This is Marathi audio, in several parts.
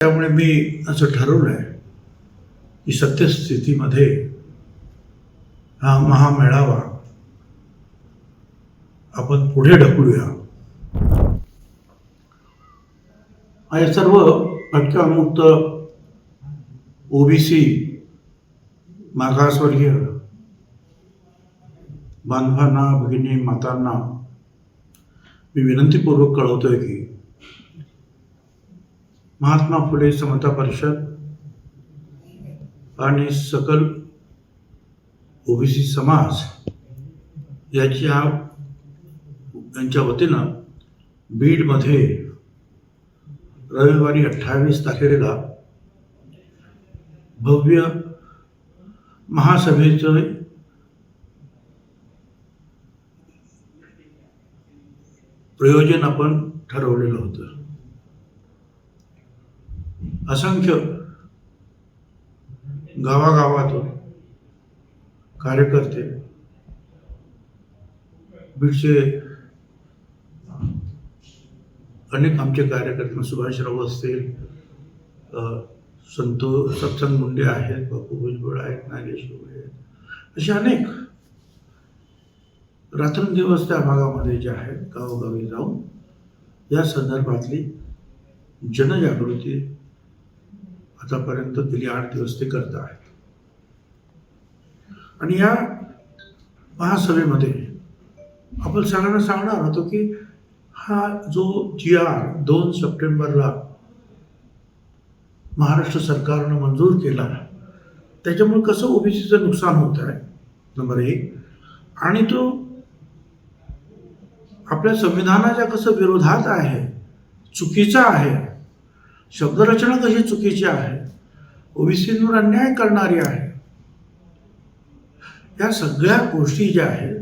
त्यामुळे मी असं ठरवलं आहे की सत्यस्थितीमध्ये हा महामेळावा आपण पुढे ढकलूया. हे सर्व भटक्यामुक्त ओबीसी मागासवर्गीय बांधवांना भगिनी मातांना मी विनंतीपूर्वक कळवतोय की महात्मा फुले समता परिषद आणि सकल ओबीसी समाज याच्या यांच्या वतीनं बीडमध्ये रविवारी अठ्ठावीस तारखेला भव्य महासभेचं प्रयोजन आपण ठरवलेलं होतं. असंख्य गावागावातून कार्यकर्ते बीडचे अनेक आमचे कार्यकर्ते सुभाषराव असतील संतो सत्संग मुंडे आहेत बापू भुजबळ आहेत नागेश आहेत असे अनेक रात्रंदिवस त्या भागामध्ये जे आहेत गावोगावी जाऊन या संदर्भातली जनजागृती आतापर्यंत गेली आठ दिवस ते करत आहेत. आणि या महासभेमध्ये आपण सगळ्यांना सांगणार होतो की हा जो जी आर दोन सप्टेंबरला महाराष्ट्र सरकारनं मंजूर केला त्याच्यामुळे कसं ओबीसीचं नुकसान होत आहे? नंबर एक. आणि तो आपल्या संविधानाच्या कसं विरोधात आहे चुकीचा आहे शब्दरचना कशी चुकीची आहे? ओबीसींवर अन्याय करणारी आहे. या सगळ्या गोष्टी ज्या आहेत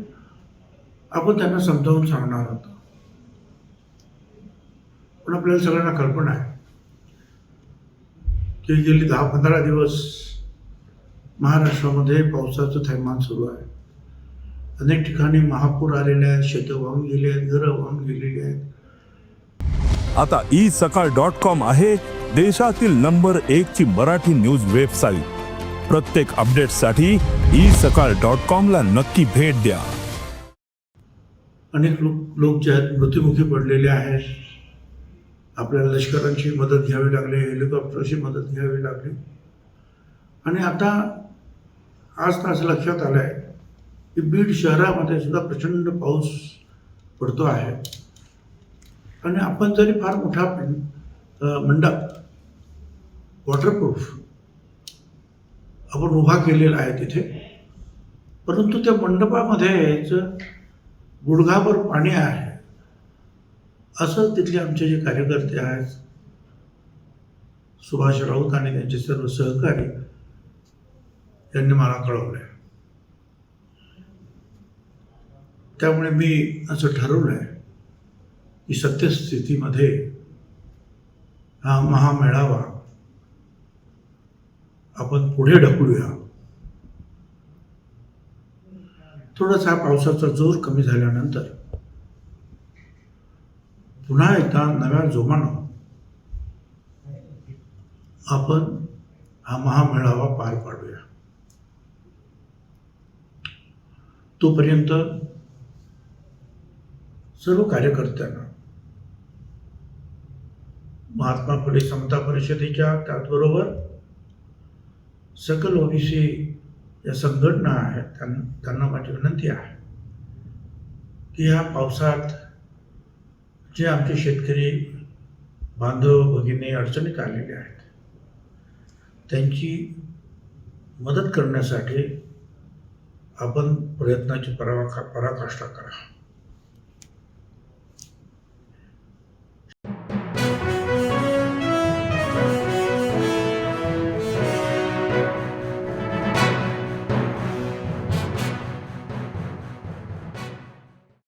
आपण त्यांना समजावून सांगणार होतो पण आपल्याला सगळ्यांना कल्पना आहे. की गेली दहा पंधरा दिवस महाराष्ट्रामध्ये पावसाचं थैमान सुरू आहे. अनेक ठिकाणी महापूर आलेले आहेत शेतं वाहून गेली आहेत घरं वाहून गेलेली आहेत. आता ई सकाळ डॉट कॉम आहे देशातील नंबर एक ची मराठी न्यूज वेबसाईट. प्रत्येक अपडेटसाठी ई सकाळ डॉट कॉम ला नक्की भेट द्या. अनेक लोक लोक जे आहेत मृत्युमुखी पडलेले आहेत. आपल्याला लष्करांची मदत घ्यावी लागली हेलिकॉप्टरची मदत घ्यावी लागली. आणि आता आज तर असं लक्षात आलं आहे की बीड शहरामध्ये सुद्धा प्रचंड पाऊस पडतो आहे. आणि आपण जरी फार मोठा मंडप वॉटरप्रूफ आपण उभा केलेला आहे तिथे परंतु त्या मंडपामध्येच गुडघाभर पाणी आहे असं तिथले आमचे जे कार्यकर्ते आहेत सुभाष राऊत आणि त्यांचे सर्व सहकारी यांनी मला कळवलं त्यामुळे मी असं ठरवलं आहे की सत्यस्थितीमध्ये हा महामेळावा आपण पुढे ढकलूया. थोडासा पावसाचा जोर कमी झाल्यानंतर पुन्हा एकदा नव्या जोमानं आपण हा महामेळावा पार पाडूया. तोपर्यंत सर्व कार्यकर्त्यांना महात्मा फुले समता परिषदेच्या त्याचबरोबर सकल ओबीसी या संघटना आहेत त्यां- त्यांना माझी विनंती आहे की या पावसात जे आमचे शेतकरी बांधव भगिनी अडचणीत आलेले आहेत त्यांची मदत करण्यासाठी आपण प्रयत्नाची पराका पराकाष्ठा करा.